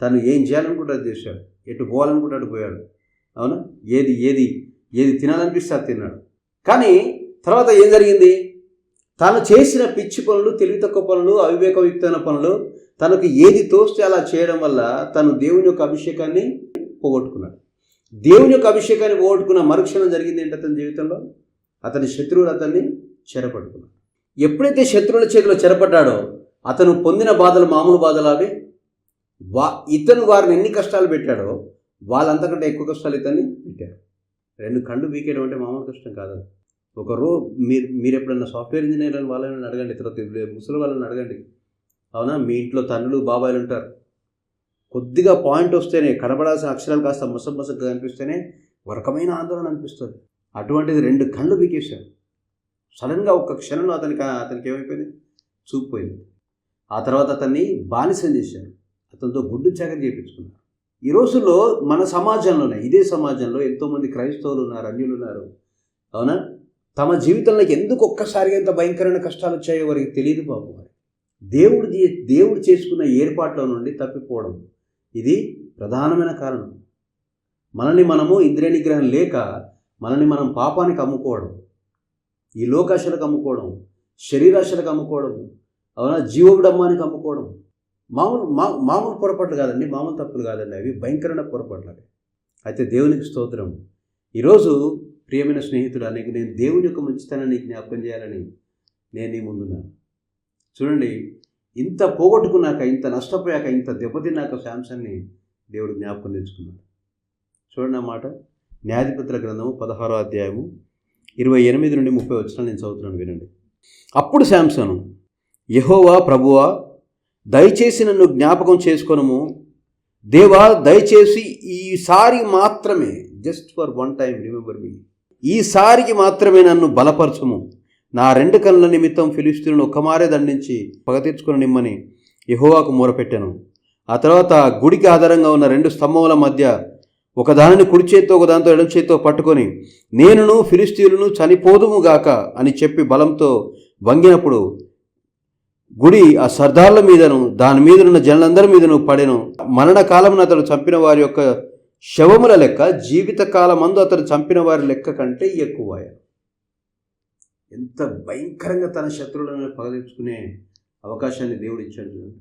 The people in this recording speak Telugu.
తను ఏం చేయాలనుకుంటే అది చేశాడు. ఎటు పోవాలనుకుంటే అటు పోయాడు. అవునా? ఏది ఏది ఏది తినాలనిపిస్తే అది తిన్నాడు. కానీ తర్వాత ఏం జరిగింది? తాను చేసిన పిచ్చి పనులు తెలివి తక్కువ పనులు అవివేకయుక్తమైన పనులు తనకు ఏది తోస్తే అలా చేయడం వల్ల తను దేవుని యొక్క అభిషేకాన్ని పోగొట్టుకున్నాడు. దేవుని యొక్క అభిషేకాన్ని పోగొట్టుకున్న మరుక్షణం జరిగింది ఏంటి అతని జీవితంలో? అతని శత్రువులు అతన్ని చెరపట్టుకున్నాడు ఎప్పుడైతే శత్రువుల చేతిలో చెరపడ్డాడో అతను పొందిన బాధలు మామూలు బాధలు అవి వా ఇతను వారిని ఎన్ని కష్టాలు పెట్టాడో వాళ్ళంతకంటే ఎక్కువ కష్టాలు ఇతన్ని పెట్టాడు. రెండు కళ్ళు పీకేయడం అంటే మామూలు కష్టం కాదు ఒకరు మీరు మీరు ఎప్పుడన్నా సాఫ్ట్వేర్ ఇంజనీర్ అని వాళ్ళని అడగండి తర్వాత ముసలి వాళ్ళని అడగండి. అవునా? మీ ఇంట్లో తండ్రులు బాబాయిలు ఉంటారు. కొద్దిగా పాయింట్ వస్తేనే కనబడాల్సిన అక్షరాలు కాస్త ముస ముసగా కనిపిస్తేనే ఒక రకమైన ఆందోళన అనిపిస్తుంది. అటువంటిది రెండు కళ్ళు బీకేశాడు సడన్గా ఒక్క క్షణంలో అతనికి అతనికి ఏమైపోయింది? చూపిపోయింది ఆ తర్వాత అతన్ని బానిసం చేశారు అతనితో గుడ్డు చాకరీ చేయించుకున్నారు. ఈ రోజుల్లో మన సమాజంలోనే ఇదే సమాజంలో ఎంతోమంది క్రైస్తవులు ఉన్నారు అన్యులు ఉన్నారు. అవునా? తమ జీవితంలో ఎందుకు ఒక్కసారిగా ఇంత భయంకరమైన కష్టాలు వచ్చాయో వారికి తెలియదు బాబు వారి దేవుడు దేవుడు చేసుకున్న ఏర్పాట్ల నుండి తప్పిపోవడం. ఇది ప్రధానమైన కారణం. మనల్ని మనము ఇంద్రియ నిగ్రహం లేక మనల్ని మనం పాపానికి అమ్ముకోవడం. ఈ లోకాశలకు అమ్ముకోవడం. శరీరాశలకు అమ్ముకోవడం. అవునా? జీవోడమ్మానికి అమ్ముకోవడం. మామూలు మా మామూలు పొరపాట్లు కాదండి మామూలు తప్పులు కాదండి అవి భయంకరమైన పొరపాట్లు అవి. అయితే దేవునికి స్తోత్రం. ఈరోజు ప్రియమైన స్నేహితుడు నీకు నేను దేవుని యొక్క మంచితనాన్ని జ్ఞాపకం చేయాలని నేను నీ ముందున్నాను చూడండి ఇంత పోగొట్టుకున్నాక ఇంత నష్టపోయాక ఇంత దెబ్బతిన్నాక శాంసన్ని దేవుడు జ్ఞాపకం తెచ్చుకున్నాడు. చూడండి అన్నమాట మాట. న్యాయాధిపతుల గ్రంథము పదహారో అధ్యాయము ఇరవై ఎనిమిది నుండి ముప్పై వచ్చిన నేను చదువుతున్నాను వినండి. అప్పుడు శాంసను యహోవా ప్రభువా దయచేసి నన్ను జ్ఞాపకం చేసుకొనము. దేవా దయచేసి ఈసారి మాత్రమే just for one time remember me ఈసారికి మాత్రమే నన్ను బలపరచము. నా రెండు కళ్ళ నిమిత్తం ఫిలిస్తీన్లను ఒక్కమారే దండించి పగ తీర్చుకుని నిమ్మని యహోవాకు మూరపెట్టాను. ఆ తర్వాత గుడికి ఆధారంగా ఉన్న రెండు స్తంభముల మధ్య ఒకదానిని కుడి చేత్తో ఒకదానితో ఎడమ చేత్తో పట్టుకొని నేనును ఫిలిస్తీనులను చనిపోదుము గాక అని చెప్పి బలంతో వంగినప్పుడు గుడి ఆ సర్దార్ల మీదను దాని మీదనున్న జనులందరి మీదను పడెను. మరణకాలమున అతడు చంపిన వారి యొక్క శవముల లెక్క జీవిత కాలమందు అతడు చంపిన వారి లెక్క కంటే ఎక్కువ ఎంత భయంకరంగా తన శత్రువులను పగలించుకునే అవకాశాన్ని దేవుడు ఇచ్చాడు చూడండి.